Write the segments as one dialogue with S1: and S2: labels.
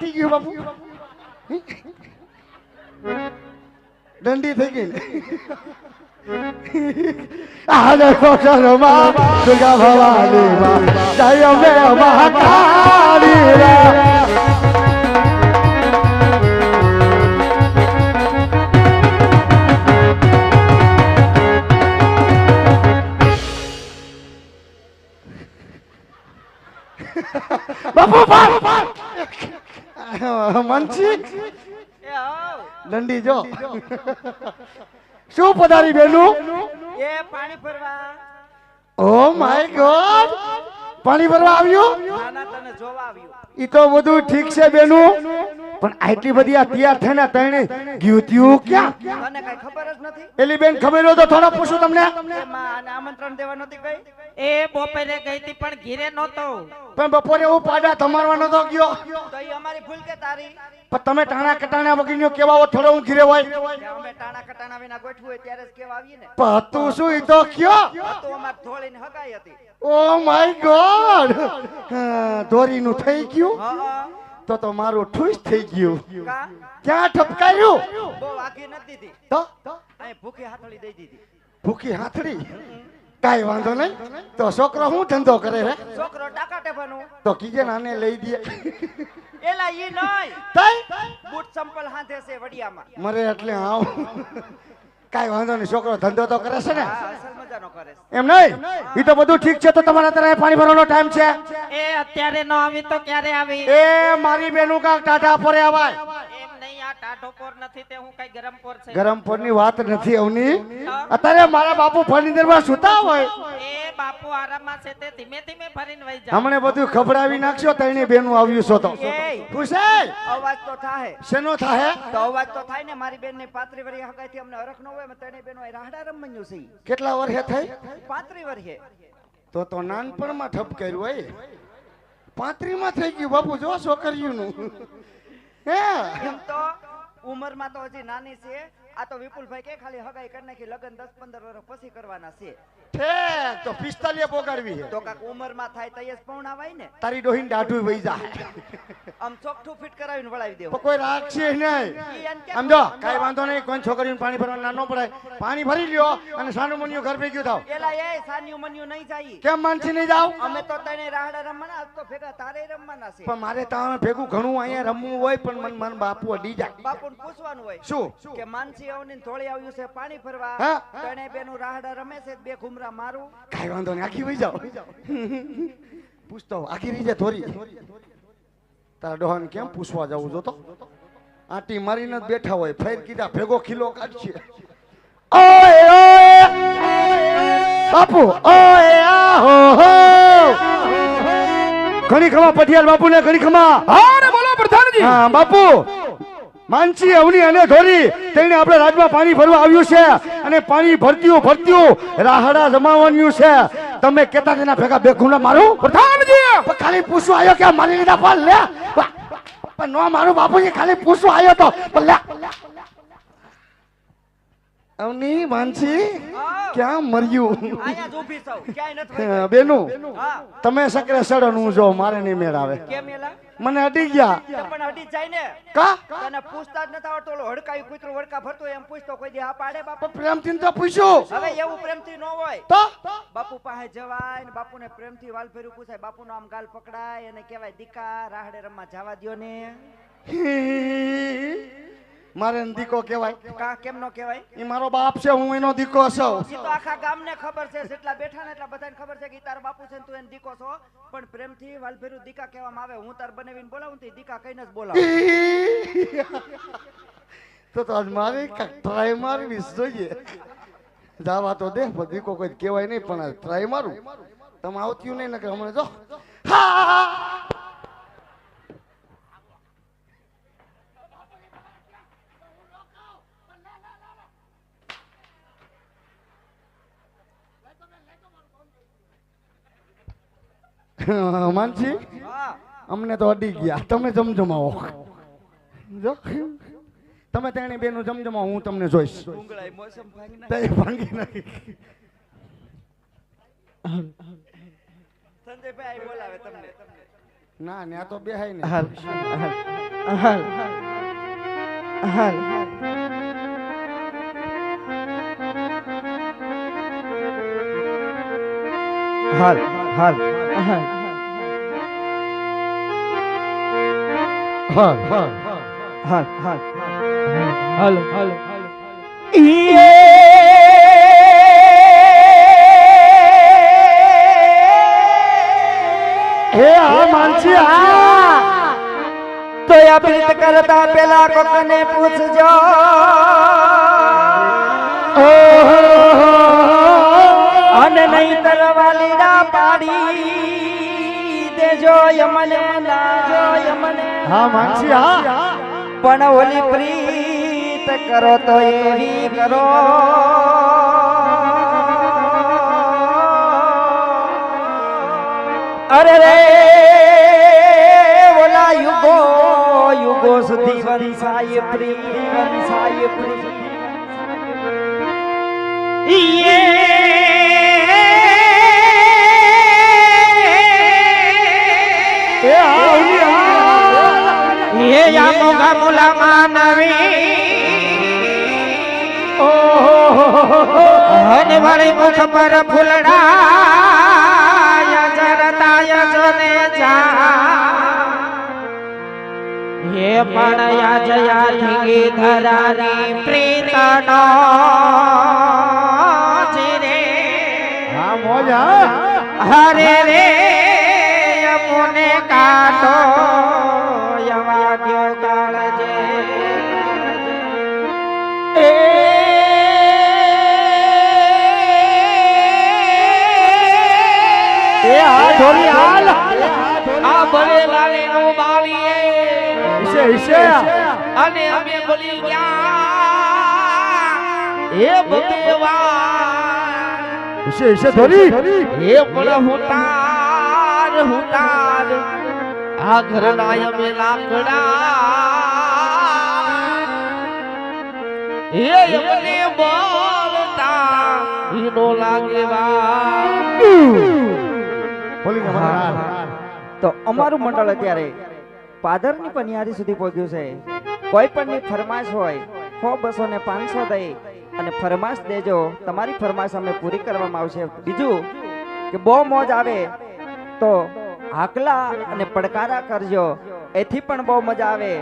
S1: ફાટી ગયું બાપુ દંડી થઈ ગઈ ને આને કોશરમાં દુર્ગા ભવાની માં જય મે મહાકાળી રે બાપુ બાપ મનસી? દંડી જો. શું પધારી બેનું?
S2: એ પાણી ભરવા.
S1: Oh my god. પાણી ભરવા આવ્યું?
S2: તને જોવા આવ્યું.
S1: ઈ તો બધું ઠીક છે બેનું. પણ આટલી બધી આ તૈયાર થઈને તણે ગયું ત્યું ક્યાં?
S2: તને કઈ ખબર જ નથી?
S1: એલી બેન ખબર હોય તો થોડા પૂછું તમને.
S2: આમંત્રણ દેવા નથી ગઈ?
S3: એ બપોરે ગઈ હતી પણ ઘીરે નહોતો.
S1: પણ બપોરે હું પાડા તમારવાનો તો ગયો.
S2: તો એ અમારી ભૂલ કે તારી?
S1: પણ તમે ટાણા કટાણા વગીનો કેવા હો થોડો હું ઘીરે હોય.
S2: અમે ટાણા કટાણા વિના ગોઠવું હોય ત્યારે જ કેવા આવીએ ને.
S1: પણ હતું શું ઈ તો કયો?
S2: તો અમાર ધોળીને હગાઈ હતી.
S1: ઓ માય ગોડ! ધોરીનું થઈ ગયું? તો તો મારું ઠુસ થઈ ગયું. ક્યાં ઠપકાયું?
S2: બહુ આખી નથી દીધી.
S1: તો?
S2: અહીં ભૂખી હાથળી દઈ દીધી.
S1: ભૂખી હાથડી? કાઈ વાંધો નહીં. તો છોકરો શું ધંધો કરે રે
S2: છોકરો ટાકા ટેફાનું
S1: તો કીજે નાને લઈ દે.
S2: એલા ઈ નહીં
S1: તઈ?
S2: બૂટ સંપલ હાથે છે વડિયામાં.
S1: મરે એટલે આવ. કાઈ વાંધો નહીં છોકરો ધંધો તો કરે છે ને? એમ નહીં? એ તો બધું ઠીક છે તો તમારા ત્યારે પાણી ભરવાનો ટાઈમ છે.
S3: એ અત્યારે ન આવી તો ક્યારે આવી?
S1: એ મારી બેનું કાક ટાટા પરે આવાય.
S3: આ ટાઢો પોર નથી તે હું કઈ ગરમ પોર છે?
S1: ગરમ પોરની વાત નથી અવની. અત્યારે મારા બાપુ ફર્નિચરમાં સુતા હોય.
S3: એ બાપુ આરામમાં છે તે ધીમે ધીમે ફરીને વહી જાવ
S1: હમણે બધું ખબડાવી નાખશો તઈને બેનું આવ્યું છો તો.
S2: એય. અવાજ તો થાય
S1: શેનો થાય
S2: તો અવાજ તો થાય ને મારી બેનની પાત્રી વરી હગાઈથી અમને હરખ ન હોય ત્રણેય બેનો રાહડા રમવાનું છે.
S1: કેટલા વર્ષે થઈ?
S2: પાત્રી વરહે.
S1: તો તો નાનપણમાં ઠપ કર્યું હોય. પાંત્રીમાં થઈ ગયું બાપુ જો છોકરીઓનું. હે.
S2: એમ તો ઉંમરમાં તો હજી નાની છે. આ તો વિપુલભાઈ કે ખાલી હગાઈ કરી નાખી લગન દસ પંદર વર્ષ પછી કરવાના છે.
S1: ઠેક તો પિસ્તાલીએ પોગાડવી છે.
S2: તો કાક ઉંમરમાં થાય તો જ પૌણાવાય ને?
S1: તારી ડોહીન દાઢું વહી જાય.
S2: આમ ચોકઠું ફિટ કરાવીને વળાવી દેવું.
S1: કોઈ રાખશે નહીં.
S2: ઈ
S1: આમ જો. કાઈ વાંધો નહીં કોઈ છોકરીને પાણી ભરવા ના ન પડાય. પાણી ભરી લ્યો અને સાનુ મન્યુ ઘર ભેગ્યું થાવ.
S2: એલા એ સાનુ મન્યુ નહીં જાય.
S1: કેમ માનસી નહીં જાવ?
S2: અમે તો તને રાહડા રમવાના આજ તો ભેગા તારે રમવાના છે.
S1: પણ મારે ત્યાં ભેગું ઘણું અહીંયા રમવું હોય પણ મન મન બાપુ અડી જાય.
S2: બાપુને પૂછવાનું હોય
S1: શું?
S2: કે માનસી અવની થોડી આવ્યું છે પાણી ભરવા
S1: હા?
S2: બેનું રાહડા રમે છે બે ઘુમરા મારું.
S1: કાઈ વાંધો નહીં આખી વહી જાવ પૂછતો આખી રીજે થોરી તારા ડોહાને કેમ પૂછવા જવું જો તો. મારીને બેઠા હોય ફેર કીધા ભેગો ખીલો કાઢશે. ઓય ઓય બાપુ ઓય આહો હો. ઘણી ખમા પટિયાલ બાપુ ને ઘણી ખમા.
S4: હા બોલો પ્રધાનજી.
S1: હા બાપુ. માનસી અવની અને ધોરી તેને આપણે રાજમાં પાણી ભરવા આવ્યું છે અને પાણી ભરતીયું ભરતીયું રાહડા જમાવાનું છે. તમે કેતા તેના ભેગા બે ખૂણા મારું?
S4: પ્રધાનજી
S1: ખાલી પૂછવા આવ્યો કે મારી લીધા પણ લે. પણ નો મારું બાપુજી ખાલી પૂછવા આવ્યો તો. પણ લે. અવની માનસી ક્યાં મર્યું? બેનું. તમે સકરે સડનું જો મારે નહીં મેળ આવે.
S2: કેમ એલા?
S1: મને અડી ગયા.
S2: પણ હટી જાય ને.
S1: કા?
S2: તને પૂછતા જ નતા આવડતું. ઓલો હડકાયું કૂતરો વડકા ભરતો એમ પૂછતો કોઈ દી આ પાડે બાપુ.
S1: પ્રેમથી તો પૂછ્યું
S2: હવે એવું પ્રેમથી ન હોય.
S1: તો?
S2: બાપુ પાસે જવાય ને બાપુને પ્રેમથી વાલ ફેરું પૂછાય. બાપુનો આમ ગાલ પકડાય અને કહેવાય દીકા રાહડે રમવા જવા દ્યો ને.
S1: મારે દીકો કહેવાય.
S2: કા કેમ નો કહેવાય?
S1: એ મારો બાપ છે હું એનો દીકો છું.
S2: એ તો આખા ગામને ખબર છે જેટલા બેઠા ને એટલા બધાને ખબર છે કે તારો બાપુ છે ને તું એને દીકો છો. પણ પ્રેમથી વાલભેરુ દીકા કહેવામાં આવે હું તાર બનાવીને બોલાવું તો દીકા કહીને જ બોલાવું.
S1: તો તો આજ મારી ટ્રાય મારવી જોઈએ. જાવા તો દે પણ દીકો કોઈ કહેવાય નહીં પણ ટ્રાય મારું. તમે આવતી નહીં નકર હમણાં જો. માનસી અમને તો અડી ગયા. તમે જમજમાવો. જો. તમે તેની બેનું જમજમાવો હું તમને જોઈશ.
S2: ભાંગી
S1: નાખી.
S2: સંજયભાઈ બોલાવે તમને.
S1: ના ત્યાં તો બેહાય ને.
S4: હાલ હાલ
S2: હાલ હાલ. હાલ હાલ હાલ.
S1: હા હા.
S2: હાલ હાલ
S3: હાલો. હાલો
S1: હે આ માનસી આ.
S2: તો પ્રીત કરતા પેલા કોકને પૂછજો. અને નહીં તરવાલીડા પાડી. દેજો યમને જો યમને
S1: હા માનસી હા.
S2: પણ ઓલી પ્રીત કરો તો એવી કરો. અરે રે ઓલા યુગો યુગો સુધી વંશાય પ્રી વંશાય પ્રી
S3: હે યા મોગા મુલા માનવી હન વાળી મુખ પર ફૂલડા જરતાય જને જા. હે પણ યા જયા ધીંગી ધરાની પ્રીતનો જીરે
S1: હા મોજા.
S3: હરે રે યમુને કાટો.
S1: ઈશે ઈશે
S3: અને અમે બોલી ગયા એ ભગવાન
S1: ઈશે ઈશે ઢોલી
S3: હે પણ હુતાર હુતાર આ ઘરના અમે લાકડા. હે અમને બોલતા ઈનો લાગેવા.
S1: બોલી
S2: તો અમારું મંડળ અત્યારે પાદરની પનિયારી સુધી પહોંચ્યું છે. કોઈ પણની ફરમાશ હોય સો બસો ને પાંચસો દઈ અને ફરમાશ દેજો. તમારી ફરમાશ અમે પૂરી કરવામાં આવશે. બીજું કે બહુ મોજ આવે તો હાકલા અને પડકારા કરજો. એથી પણ બહુ મજા આવે.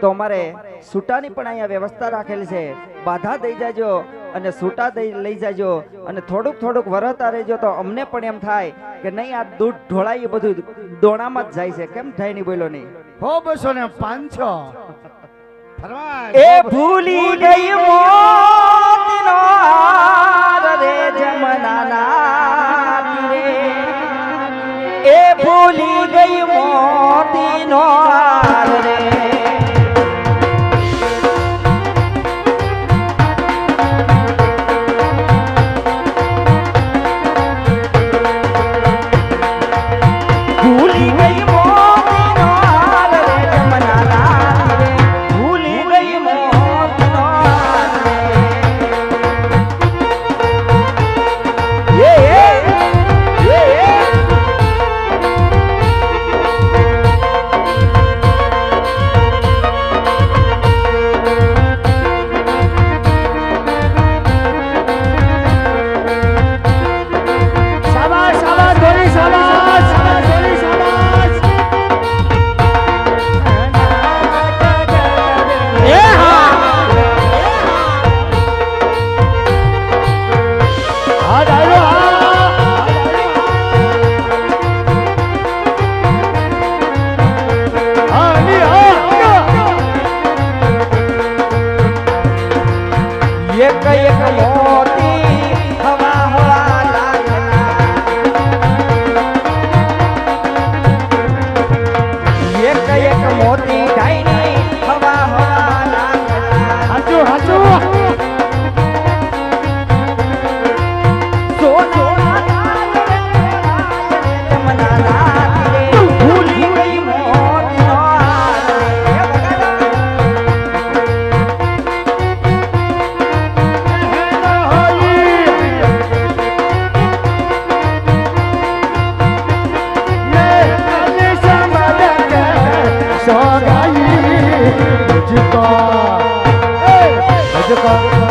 S2: તો અમારે સૂટાની પણ અહીંયા વ્યવસ્થા રાખેલી છે. બાધા દઈ જાજો અને સૂટા દઈ લઈ જાજો અને થોડુંક થોડુંક વરતા રહેજો તો અમને પણ એમ થાય કે નહીં, આ દૂધ ઢોળાય એ બધું દોણામાં જ જાય છે. કેમ થાય નહીં બોલો નહીં?
S1: હો બસો ને પાંચસો
S2: એ ભૂલી ગઈ મોતીનો રે જમનાના એ ભૂલી ગઈ મોતીનો yekka yekka moti ભગાઈ ભજતા. ભજતા.